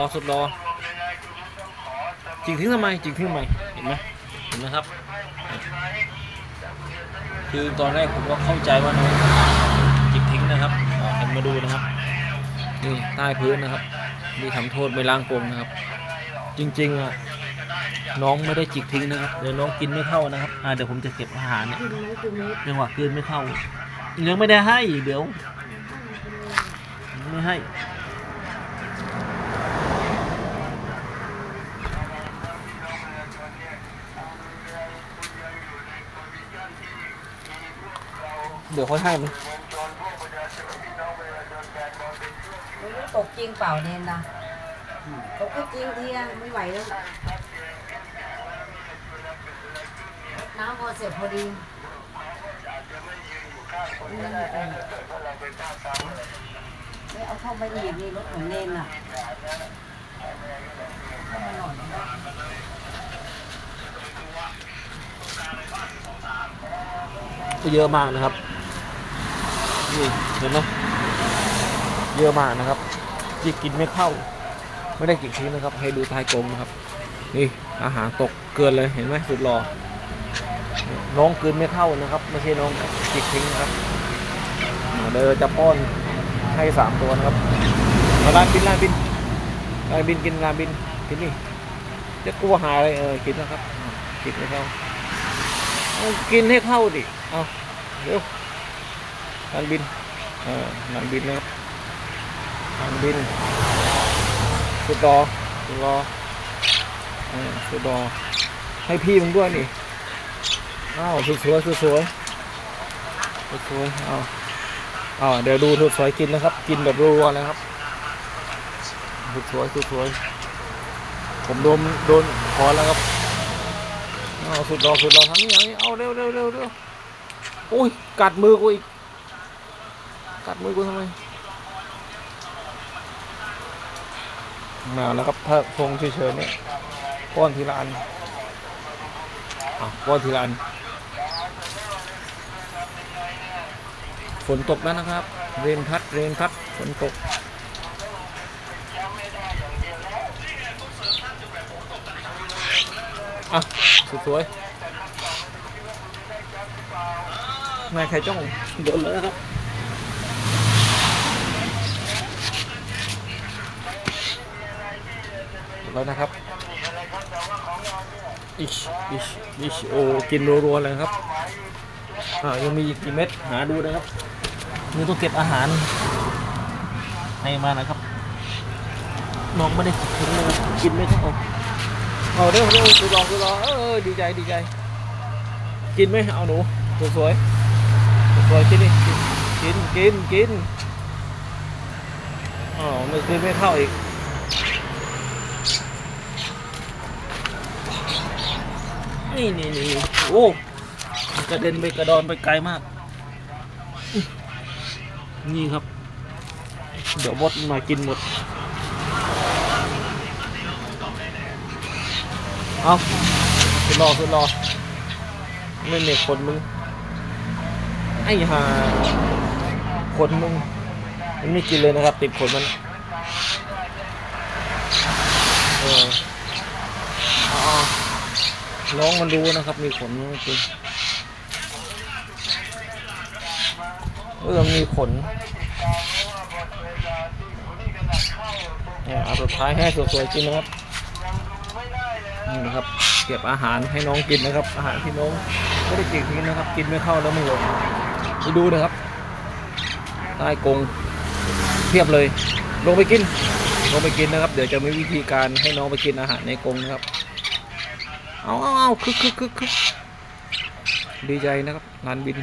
รอสุดรอจิกทิ้งทำไมจิกทิ้งทำไมเห็นไหมเห็นไหมครับ คือตอนแรกผมก็เข้าใจว่าน้องจิกทิ้งนะครับเห็นมาดูนะครับนี่ใต้พื้นนะครับนี่ทำโทษไม่ล้างกรงนะครับ จริงๆอะน้องไม่ได้จิกทิ้งนะครับเดี๋ยวน้องกินไม่เข้านะครับอ่าเดี๋ยวผมจะเก็บอาหารเนี่ยกินไหมกินไหมจังหวะกลืนไม่เข้ายังไม่ได้ให้เดี๋ยว ไม่ให้ เดี๋ยวค่อยให้มันไม่รู้ตกจริงเปล่าเนนนะตกก็จริงทีอะไม่ไหวแล้วน้ำพอเสร็จพอดีอืมเออไม่เอาเข้าไปอีกนี่รถของเนนอะเข้ามาหน่อยนะก็เยอะมากนะครับ นี่เห็นไหมเยอะมากนะครับจิกกินไม่เข้า ไม่ได้กินทิ้งนะครับ ให้ดูท้ายกลมนะครับ นี่อาหารตกเกินเลยเห็นไหมสุดหล่อน้องกลืนไม่เข้านะครับไม่ใช่น้องจิกทิ้งนะครับเดี๋ยวจะป้อนให้สามตัวนะครับมาลานบินลานบินลานบินกินลานบินกินนี่จะกลัวหายอะไรเออกินนะครับกินไม่เข้าเอากินให้เข้าดิเอาเร็ว ลานบินเออลานบินนะครับลานบินสุดรอสุดรอเออสุดรอให้พี่มึงด้วยนี่อ้าวสวยสวยสวยสวยสวยๆเอาเอาเดี๋ยวดูสุดสวยกินนะครับ กินแบบรัวเลยครับสุดสวยสุดสวยผมโดนโดนขอแล้วครับเอาสุดรอสุดรอทำนี่อย่างนี้เอาเร็วเร็วเร็วเร็วโอ้ยกัดมือกูอีก กัดมือกูทำไมมาแล้วครับถ้าทรงเฉยๆเนี่ยป้อนทีละอันอะป้อนทีละอันฝนตกแล้วนะครับ เรนพัดเรนพัดฝนตกอะสวยๆนายใครจ้องโดนแล้วนะครับ แล้วนะครับอิชอิชอิชโอกินรัวๆเลยครับอ่ายังมีอีกกี่เม็ดหาดูนะครับนี่ต้องเก็บอาหารให้มานะครับน้องไม่ได้กินเลยกินไม่เท่าเอาเร็วเร็วดูลองดูลองเออดีใจดีใจ กินไหมเอาหนูสวยๆสวยๆกินดิกินกินกินอ๋อไม่กินไม่เข้าอีก นี่นี่นี่โอ้กระเด็นไปกระดอนไปไกลมาก นี่ครับ เดี๋ยวมดมากินหมด เอาสุดรอสุดรอ ไม่เน็คนมึง ไอ้ห่าขนมึง มันไม่กินเลยนะครับ ติดขนมัน เออ น้องมันรู้นะครับ มีขนจริงเออมีขนเนี่ยเอาสุดท้ายให้สวยๆกินนะครับนี่นะครับ เก็บอาหารให้น้องกินนะครับ อาหารที่น้องไม่ได้กินทิ้นะครับ กินไม่เข้าแล้วไม่หลงไปดูนะครับใต้กรงเทียบเลย ลงไปกิน ลงไปกินนะครับ เดี๋ยวจะมีวิธีการให้น้องไปกินอาหารในกรงนะครับ เอาเอาเอาคึกคึกคึกคึกดีใจนะครับลานบิน